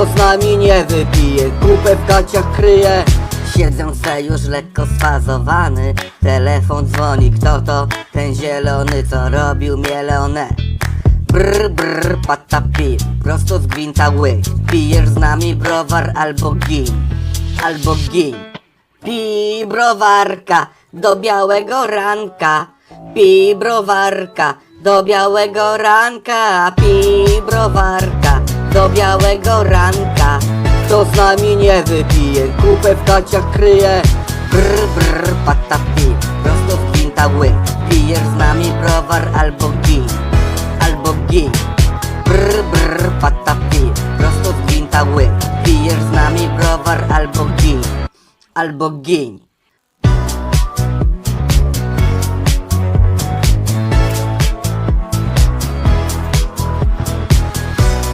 Kto z nami nie wypije, kupę w gaciach kryje. Siedzę se już lekko sfazowany. Telefon dzwoni, kto to? Ten zielony, co robił mielone. Brr, brr, patapi, prosto z gwinta łyk. Pijesz z nami browar albo gin. Albo gin. Pij browarka do białego ranka. Pij browarka do białego ranka. Pij browarka do białego ranka. Kto z nami nie wypije, kupę w gaciach kryje. Brr, brr, patapi, prosto z gwinta łyk Pijesz z nami browar albo gin Albo gin. Brr, brr, patapi, prosto z gwinta łyk Pijesz z nami browar albo gin Albo gin